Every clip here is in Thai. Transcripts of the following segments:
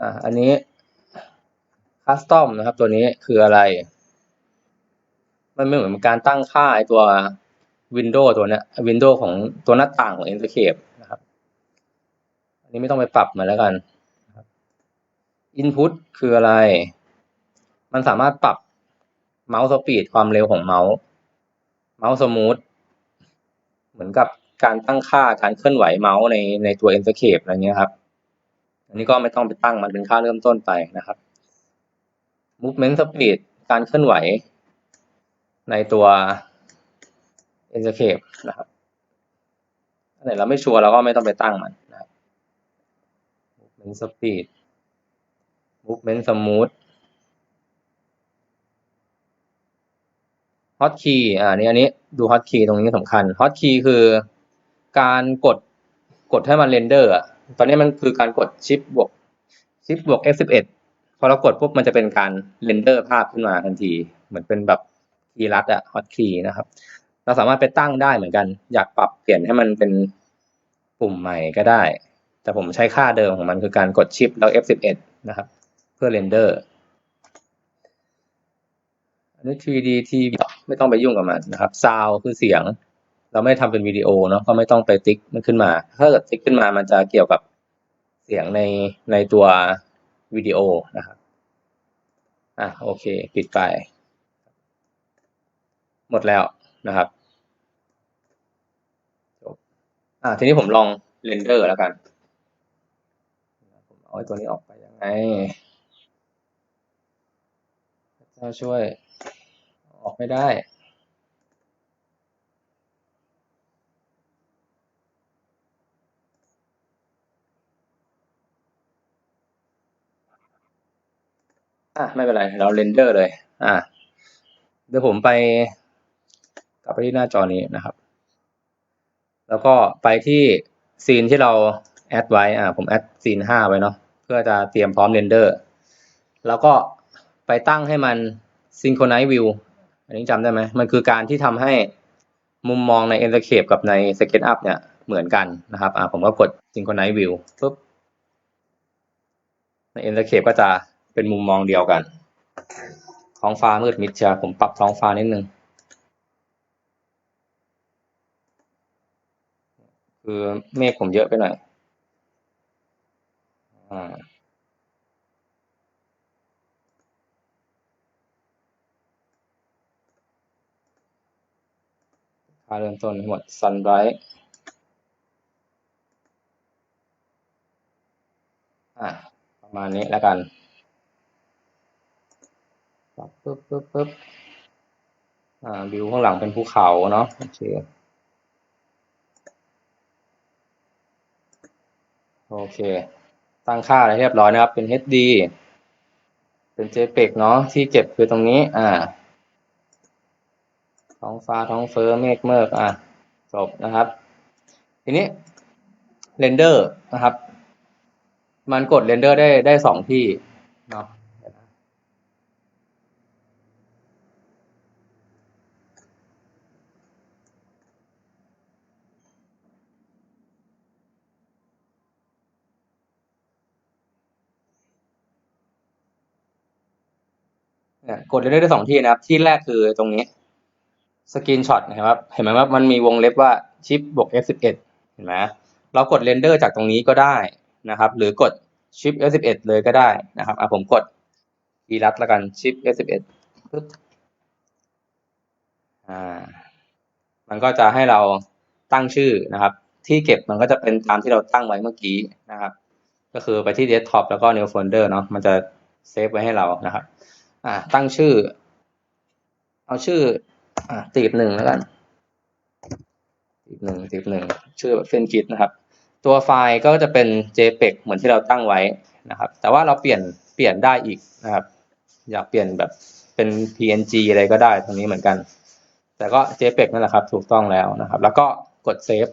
อ่าอันนี้คัสตอมนะครับ ตัวนี้คืออะไร มันไม่เหมือนการตั้งค่าไอตัววินโดว์ตัวเนี้ยวินโดว์ของตัวหน้าต่างของ Inkscape นะครับ อันนี้ไม่ต้องไปปรับมาแล้วกัน Input คืออะไร มันสามารถปรับเมาส์สปีดความเร็วของเมาส์ เมาส์สมูท เหมือนกับการตั้งค่าการเคลื่อนไหวเมาส์ในในตัว Inkscape อะไรเงี้ยครับ อันนี้ก็ไม่ต้องไปตั้งมันเป็นค่าเริ่มต้นไปนะครับ movement speed การเคลื่อนไหว ในตัว Inkscape นะครับอันไหนเราไม่ชัวร์เราก็ไม่ต้องไปตั้งมันนะครับ movement speed movement smooth hot key อ่านี่อันนี้ดู hot key ตรงนี้สำคัญ hot key คือการกดกดให้มันเรนเดอร์อะ ตอนนี้มันคือการกดชิปบวกชิปบวก F11 พอเรากดปุ๊บมันจะเป็นการเรนเดอร์ภาพขึ้นมาทันที เหมือนเป็นแบบคีย์ลัดอะ hot key นะครับ เราสามารถไปตั้งได้เหมือนกัน อยากปรับเปลี่ยนให้มันเป็นปุ่มใหม่ก็ได้ แต่ผมใช้ค่าเดิมของมันคือการกดชิปแล้ว F11 นะครับ เพื่อเรนเดอร์อันนี้ 3D TV ไม่ต้องไปยุ่งกับมันนะครับ Sound คือเสียง เราไม่ทำเป็นวิดีโอเนาะก็ไม่ต้องไปติ๊กมันขึ้นมา ถ้าเกิดติ๊กขึ้นมามันจะเกี่ยวกับเสียงในในตัววิดีโอนะครับอะโอเค ปิดไป หมดแล้วนะครับจบอะทีนี้ผมลองเรนเดอร์แล้วกันผมเอาตัวนี้ออกไปยังไงพระเจ้าช่วย ออกไม่ได้ อะไม่เป็นไร เราเรนเดอร์เลย อะเดี๋ยวผมไปกลับไปที่หน้าจอนี้นะครับ แล้วก็ไปที่ซีนที่เราแอดไว้ อ่าผมแอดซีนห้าไว้เนาะ เพื่อจะเตรียมพร้อมเรนเดอร์ แล้วก็ไปตั้งให้มัน synchronize view อันนี้จำได้ไหม มันคือการที่ทำให้มุมมองใน Enscape กับใน SketchUp เนี่ยเหมือนกันนะครับ อ่าผมก็กด synchronize view ปุ๊บใน Enscape ก็จะ เป็นมุมมองเดียวกัน ท้องฟ้ามืดมิดเชียผมปรับท้องฟ้านิดนึง คือเมฆผมเยอะไปหน่อยอ่าค่าเริ่มต้นหมด sunbright อะประมาณนี้แล้วกัน ปึ๊บปึ๊บปึ๊บปึ๊บอ่าวิวข้างหลังเป็นภูเขาเนาะโอเคโอเค ตั้งค่าอะไรเรียบร้อยนะครับ เป็น HD เป็น JPEG เนาะที่เก็บคือตรงนี้ อ่า ท้องฟ้าท้องเฟ้อเมฆเมฆอะจบนะครับ ทีนี้เรนเดอร์นะครับ มันกดเรนเดอร์ได้ได้สองที่เนาะ เนี่ยกดเรนเดอร์ได้สองที่นะครับ ที่แรกคือตรงนี้สกรีนช็อตนะครับเห็นไหมว่ามันมีวงเล็บว่าชิปบวก F11 เห็นไหมเรากดเรนเดอร์จากตรงนี้ก็ได้นะครับ หรือกดชิป F11 เลยก็ได้นะครับอะผมกดคีย์ลัดแล้วกันชิป F11 ปึ๊บอ่ามันก็จะให้เราตั้งชื่อนะครับ ที่เก็บมันก็จะเป็นตามที่เราตั้งไว้เมื่อกี้นะครับ ก็คือไปที่ desktop แล้วก็ new folder เนาะมันจะเซฟไว้ให้เรานะครับ อ่าตั้งชื่อ เอาชื่อ อ่าตีบหนึ่งแล้วกันตีบหนึ่งตีบหนึ่งชื่อแบบเฟนกิตนะครับ ตัวไฟล์ก็จะเป็น JPEG เหมือนที่เราตั้งไว้นะครับ แต่ว่าเราเปลี่ยนเปลี่ยนได้อีกนะครับ อยากเปลี่ยนแบบเป็น PNG อะไรก็ได้ตรงนี้เหมือนกัน แต่ก็ JPEG นั่นแหละครับ ถูกต้องแล้วนะครับ แล้วก็กดเซฟ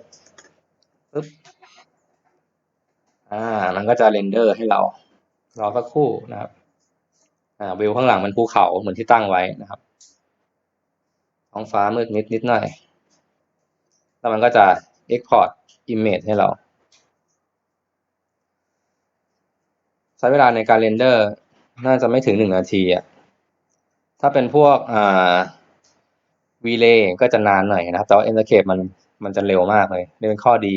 ปึ๊บอ่า มันก็จะเรนเดอร์ให้เรา รอสักครู่นะครับ วิวข้างหลังมันภูเขาเหมือนที่ตั้งไว้นะครับ ท้องฟ้ามืดมิดนิดหน่อย แล้วมันก็จะ export image ให้เรา ใช้เวลาในการเรนเดอร์ น่าจะไม่ถึงหนึ่งนาทีอะถ้าเป็นพวกอ่าวีเลก็จะนานหน่อยนะครับ แต่ว่า Enscape มันมันจะเร็วมากเลยนี่เป็นข้อดี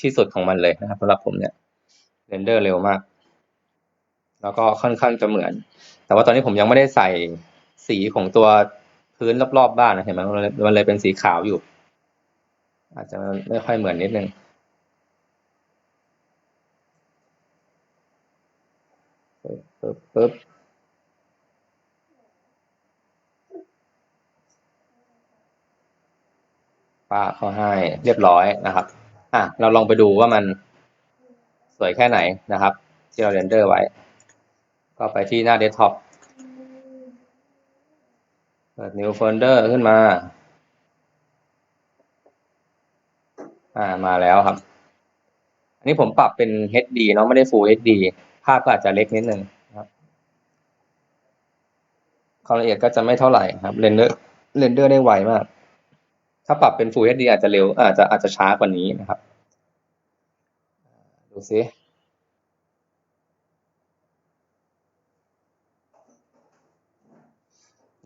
ที่สุดของมันเลยนะครับสำหรับผมเนี่ยเรนเดอร์เร็วมาก แล้วก็ค่อนข้างจะเหมือน แต่ว่าตอนนี้ผมยังไม่ได้ใส่สีของตัวพื้นรอบๆบ้านนะเห็นไหมมันเลยมันเลยเป็นสีขาวอยู่ อาจจะไม่ค่อยเหมือนนิดนึงปึ๊บปึ๊บปึ๊บป้าเขาให้เรียบร้อยนะครับ อะ เราลองไปดูว่ามันสวยแค่ไหนนะครับ ที่เราเรนเดอร์ไว้ ก็ไปที่หน้าเดสก์ท็อปเปิด new folder ขึ้นมา อ่ามาแล้วครับ อันนี้ผมปรับเป็น HD เนาะไม่ได้ Full HD ภาพก็อาจจะเล็กนิดนึงครับความละเอียดก็จะไม่เท่าไหร่ครับเรนเดอร์เรนเดอร์ได้ไวมาก ถ้าปรับเป็น Full HD อาจจะเร็ว อาจจะอาจจะช้ากว่านี้นะครับ ดูซิ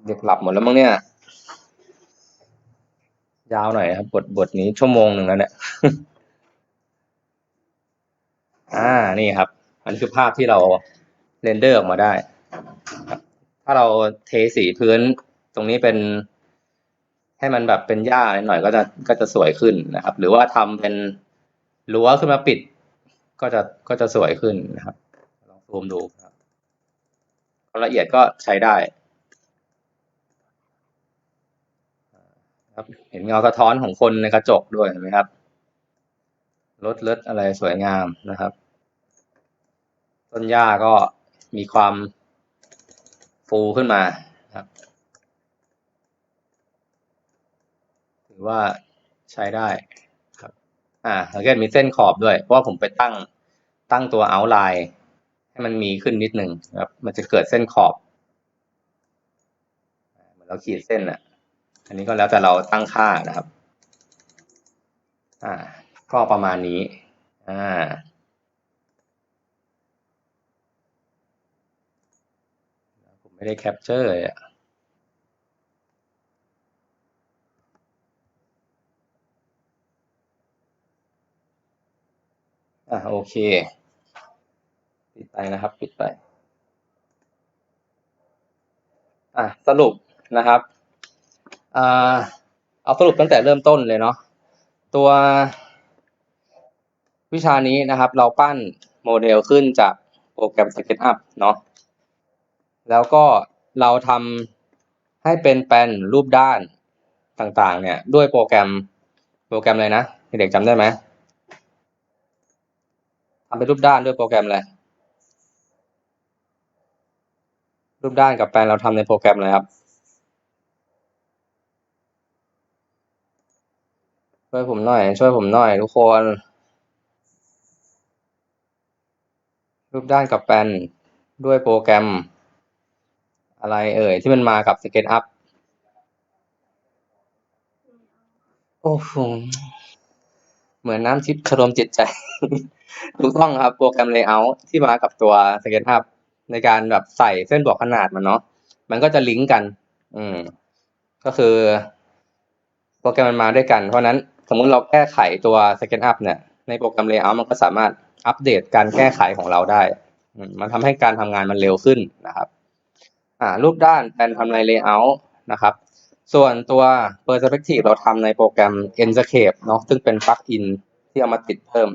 เด็กหลับหมดแล้วมั้งเนี่ย ยาวหน่อยครับบทบทนี้ชั่วโมงหนึ่งแล้วเนี่ย อ่านี่ครับ อันนี้คือภาพที่เราเรนเดอร์ออกมาได้ ถ้าเราเทสีพื้นตรงนี้เป็น ให้มันแบบเป็นหญ้าหน่อยก็จะก็จะสวยขึ้นนะครับ หรือว่าทำเป็นรั้วขึ้นมาปิด ก็จะก็จะสวยขึ้นนะครับ ลองซูมดูครับความละเอียดก็ใช้ได้ ครับ เห็นเงาสะท้อนของคนในกระจกด้วยเห็นไหมครับรถเลิศอะไรสวยงามนะครับ ต้นหญ้าก็มีความฟูขึ้นมาครับถือว่าใช้ได้ครับ อ่าสังเกตมีเส้นขอบด้วย เพราะว่าผมไปตั้งตั้งตัวเอาไลน์ให้มันมีขึ้นนิดหนึ่งครับ มันจะเกิดเส้นขอบเหมือนเราขีดเส้นอะ อันนี้ก็แล้วแต่เราตั้งค่านะครับ อ่า ก็ประมาณนี้ อ่า ผมไม่ได้แคปเจอร์เลยอะอ่าโอเค ปิดไปนะครับ ปิดไป อะสรุปนะครับ เอาสรุปตั้งแต่เริ่มต้นเลยเนาะตัววิชานี้นะครับ เราปั้นโมเดลขึ้นจากโปรแกรม SketchUp เนาะแล้วก็เราทำให้เป็นแปลนรูปด้านต่างๆ เนี่ยด้วยโปรแกรมโปรแกรมอะไรนะเด็กจำได้ไหมทำเป็นรูปด้านด้วยโปรแกรมอะไรรูปด้านกับแปลนเราทำในโปรแกรมอะไรครับ ช่วยผมหน่อย ช่วยผมหน่อยทุกคน รูปด้านกับแปนด้วยโปรแกรม อะไรเอ่ย ที่มันมากับ SketchUp โอ้โหเหมือนน้ำทิพย์คารมจิตใจ ถูกต้องครับโปรแกรม Layout ที่มากับตัว SketchUp ในการแบบใส่เส้นบอกขนาดมันเนาะมันก็จะลิงก์กัน อืม ก็คือ โปรแกรมมันมาด้วยกัน เพราะนั้น สมมุติเราแก้ไขตัว SketchUp เนี่ย ในโปรแกรม Layout มันก็สามารถอัปเดตการแก้ไขของเราได้ มันทำให้การทำงานมันเร็วขึ้นนะครับ อ่า รูปด้านแปลนทำใน Layout นะครับ ส่วนตัว Perspective เราทำในโปรแกรม Enscape เนาะ ซึ่งเป็นปลั๊กอินที่เอามาติดเพิ่ม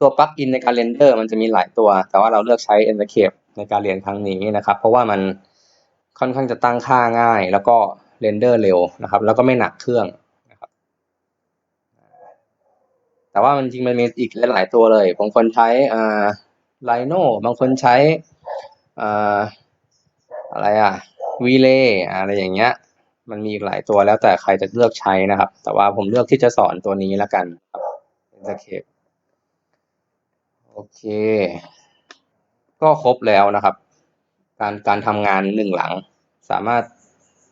ตัวปลั๊กอินในการเรนเดอร์มันจะมีหลายตัว แต่ว่าเราเลือกใช้ Enscape ในการเรียนครั้งนี้นะครับ เพราะว่ามันค่อนข้างจะตั้งค่าง่าย แล้วก็เรนเดอร์เร็วนะครับ แล้วก็ไม่หนักเครื่องนะครับ แต่ว่ามันจริงมันมีอีกหลาย ๆ ตัวเลยบางคนใช้อ่า Rhino บางคนใช้อ่าอะไรอะ Relay อะไรอย่างเงี้ย มันมีอีกหลายตัวแล้วแต่ใครจะเลือกใช้นะครับ แต่ว่าผมเลือกที่จะสอนตัวนี้แล้วกันครับ Enscape โอเค ก็ครบแล้วนะครับ การการทำงานหนึ่งหลัง สามารถ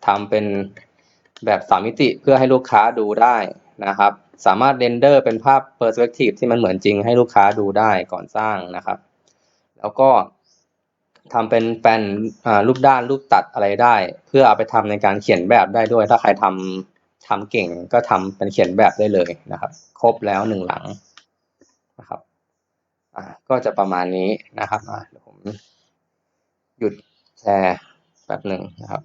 ทำเป็นแบบสามมิติเพื่อให้ลูกค้าดูได้ นะครับ สามารถเรนเดอร์เป็นภาพ Perspective ที่มันเหมือนจริงให้ลูกค้าดูได้ก่อนสร้างนะครับ แล้วก็ทำเป็นแปลนรูปด้านรูปตัดอะไรได้ เพื่อเอาไปทำในการเขียนแบบได้ด้วย ถ้าใครทำทำเก่งก็ทำเป็นเขียนแบบได้เลยนะครับ ครบแล้วหนึ่งหลังนะครับก็จะประมาณนี้นะครับเดี๋ยวผมหยุดแชร์แป๊บหนึ่งนะครับ